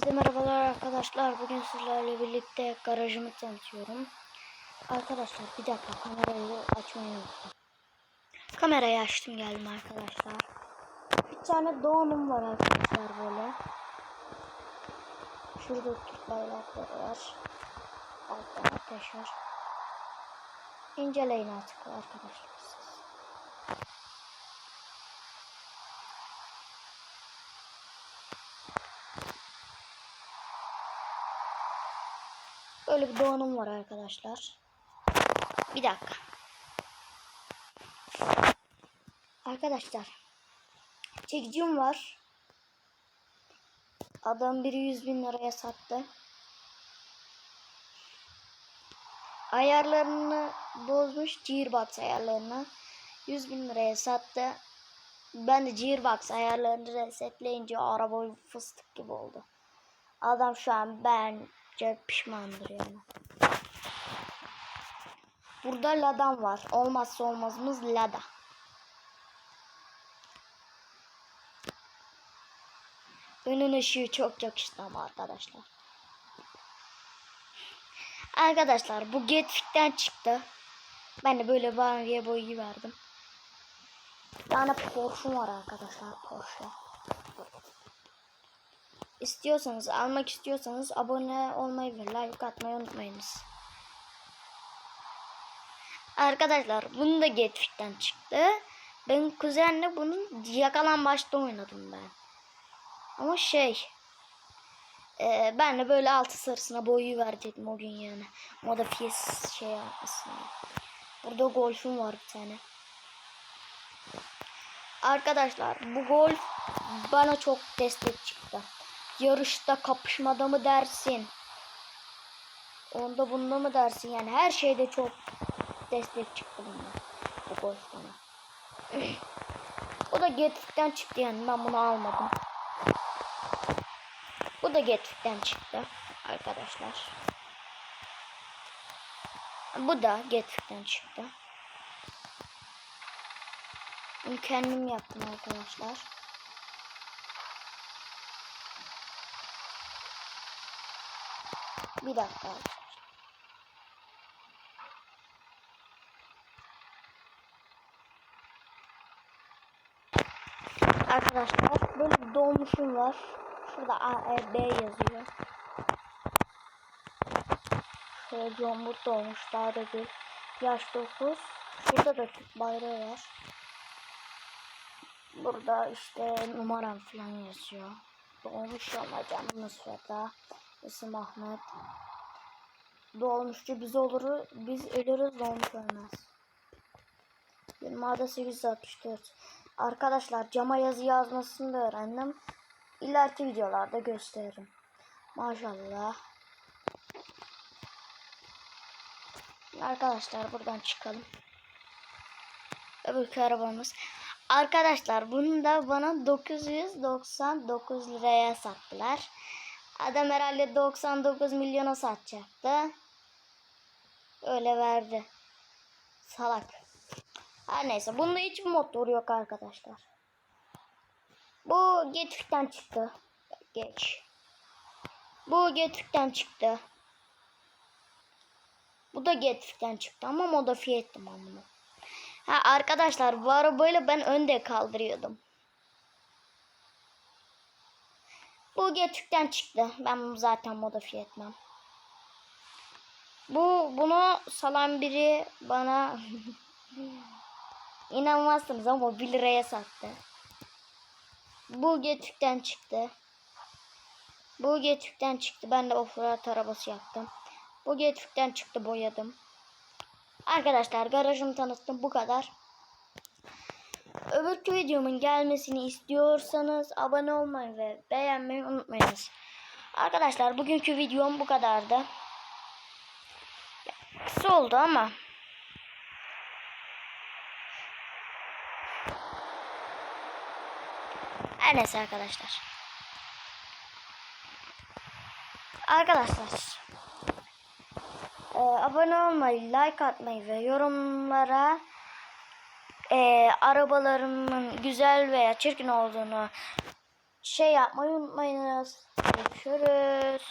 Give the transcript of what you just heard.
Hepinize merhabalar arkadaşlar. Bugün sizlerle birlikte garajımı tanıtıyorum. Arkadaşlar bir dakika kamerayı açmayı unuttum. Kamerayı açtım geldim arkadaşlar. Bir tane doğanım var arkadaşlar böyle. Şurada Türk bayrakları var. Altta ateş var. İnceleyin artık arkadaşlar siz. Böyle bir donanım var arkadaşlar. Bir dakika. Arkadaşlar. Çekicim var. Adam biri 100 bin liraya sattı. Ayarlarını bozmuş. Gearbox ayarlarını. 100 bin liraya sattı. Ben de Gearbox ayarlarını resetleyince araba fıstık gibi oldu. Adam şu an bence pişmandır yani. Burada ladan var. Olmazsa olmazımız lada. Önün ışığı çok yakıştı ama arkadaşlar. Arkadaşlar bu Getfik'ten çıktı. Ben de böyle maviye boyu verdim. Bir tane Porsche'um var arkadaşlar Porsche. İstiyorsanız almak istiyorsanız abone olmayı ve like atmayı unutmayınız. Arkadaşlar bunu da Getfik'ten çıktı. Ben kuzenle bunun yakalan başta oynadım ben. Ama şey e, ben de böyle altı sarısına boyu verecektim o gün yani. Modifiye şey yapmasın. Burada golfüm var bir tane. Arkadaşlar bu golf bana çok destek çıktı. Yarışta kapışmada mı dersin? Onda bunda mı dersin? Yani her şeyde çok destek çıktı bundan. Bu golf bana. o da Getfik'ten çıktı yani ben bunu almadım. Bu da Getfik'ten çıktı arkadaşlar. Bu da Getfik'ten çıktı. Kendim yaptım arkadaşlar. Bir dakika. Arkadaşlar böyle dolmuşum var. Şurada A, E, B yazıyor. Şöyle Comburt olmuş daha da bir. Yaş 9. Burada da Türk bayrağı var. Burada işte numaram falan yazıyor. Doğmuş ama canımız feda. İsim Ahmet. Doğmuşçu biz oluruz, biz ölürüz doğmuş ölmez. Benim adı 864. Arkadaşlar cama yazı yazmasını da öğrendim. İleriki videolarda gösteririm. Maşallah. Arkadaşlar buradan çıkalım. Öbürkü arabamız. Arkadaşlar bunu da bana 999 liraya sattılar. Adam herhalde 99 milyona satacaktı. Öyle verdi. Salak. Her neyse bunda hiç motor yok arkadaşlar. Bu Getrik'ten çıktı. Geç. Bu Getrik'ten çıktı. Bu da Getrik'ten çıktı ama modifiye ettim ben. Ha arkadaşlar bu arabayla ben önde kaldırıyordum. Bu Getrik'ten çıktı. Ben bunu zaten modifiye etmem. Bu bunu salan biri bana inanmazsınız ama 1 liraya sattı. Bu Getrik'ten çıktı. Bu Getrik'ten çıktı. Ben de offroad arabası yaptım. Bu Getrik'ten çıktı boyadım. Arkadaşlar garajımı tanıttım bu kadar. Öbürkü videomun gelmesini istiyorsanız abone olmayı ve beğenmeyi unutmayınız. Arkadaşlar bugünkü videom bu kadardı. Kısa oldu ama. Her neyse arkadaşlar. Arkadaşlar. e, abone olmayı, like atmayı ve yorumlara e, arabalarımın güzel veya çirkin olduğunu şey yapmayı unutmayınız. Görüşürüz.